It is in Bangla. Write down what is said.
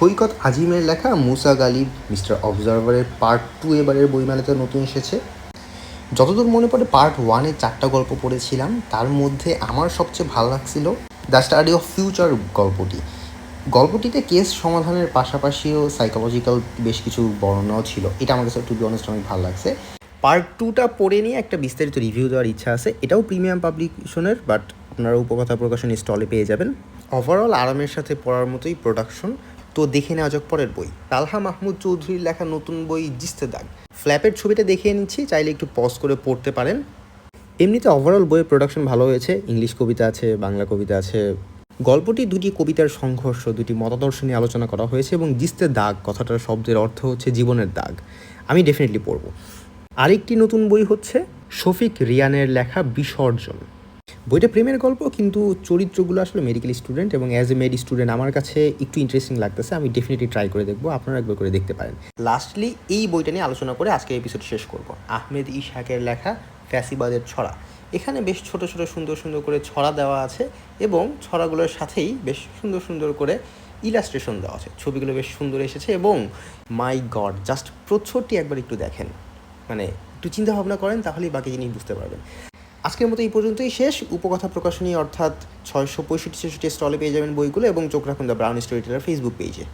সৈকত আজিমের লেখা মুসা গালিব মিস্টার অবজারভারের পার্ট টু এবারের বইমেলাতে নতুন এসেছে। যতদূর মনে পড়ে পার্ট ওয়ানে চারটা গল্প পড়েছিলাম, তার মধ্যে আমার সবচেয়ে ভালো লাগছিল দ্য স্টাডি অফ ফিউচার গল্পটি। গল্পটিতে কেস সমাধানের পাশাপাশিও সাইকোলজিক্যাল বেশ কিছু বর্ণনাও ছিল। এটা আমার কাছে টু বি অনেস্ট অনেক ভালো লাগছে। পার্ট টুটা পড়ে নিয়ে একটা বিস্তারিত রিভিউ দেওয়ার ইচ্ছা আছে। এটাও প্রিমিয়াম পাবলিকেশনের বাট আপনারা উপকথা প্রকাশন স্টলে পেয়ে যাবেন। ওভারঅল আরামের সাথে পড়ার মতোই প্রোডাকশন তো দেখে নেওয়া যাক পরের বই। তালহা মাহমুদ চৌধুরীর লেখা নতুন বই, জিস্তে দাগ। ফ্ল্যাপের ছবিটা দেখিয়ে নিচ্ছি, চাইলে একটু পজ করে পড়তে পারেন। এমনিতে ওভারঅল বইয়ের প্রোডাকশন ভালো হয়েছে, ইংলিশ কবিতা আছে, বাংলা কবিতা আছে। গল্পটি দুটি কবিতার সংঘর্ষ, দুটি মতাদর্শ নিয়ে আলোচনা করা হয়েছে এবং জিস্তে দাগ, কথাটার শব্দের অর্থ হচ্ছে জীবনের দাগ। আমি ডেফিনেটলি পড়ব। আরেকটি নতুন বই হচ্ছে শফিক রিয়ানের লেখা বিসর্জন। বইটা প্রেমের গল্প, কিন্তু চরিত্রগুলো আসলে মেডিকেল স্টুডেন্ট এবং অ্যাজ এ মেড স্টুডেন্ট আমার কাছে একটু ইন্টারেস্টিং লাগতেছে। আমি ডেফিনেটলি ট্রাই করে দেখব আপনারা একবার করে দেখতে পারেন। লাস্টলি এই বইটা নিয়ে আলোচনা করে আজকে এপিসোড শেষ করব। আহমেদ ইশাকের লেখা ফ্যাসিবাদের ছড়া। এখানে বেশ ছোট ছোট, সুন্দর সুন্দর করে ছড়া দেওয়া আছে এবং ছড়াগুলোর সাথেই বেশ সুন্দর সুন্দর করে ইলাস্ট্রেশন দেওয়া আছে। ছবিগুলো বেশ সুন্দর এসেছে এবং মাই গড জাস্ট প্রচ্ছদটি একবার একটু দেখেন। মানে একটু চিন্তা ভাবনা করেন, তাহলেই বাকি জিনিস বুঝতে পারবেন। আজকের মতো এই পর্যন্তই শেষ। উপকথা প্রকাশনী অর্থাৎ ছয়শো পঁয়ষট্টি ছেষট্টি স্টলে পেয়ে যাবেন বইগুলো এবং চোখ রাখুন the brown story teller Facebook পেজে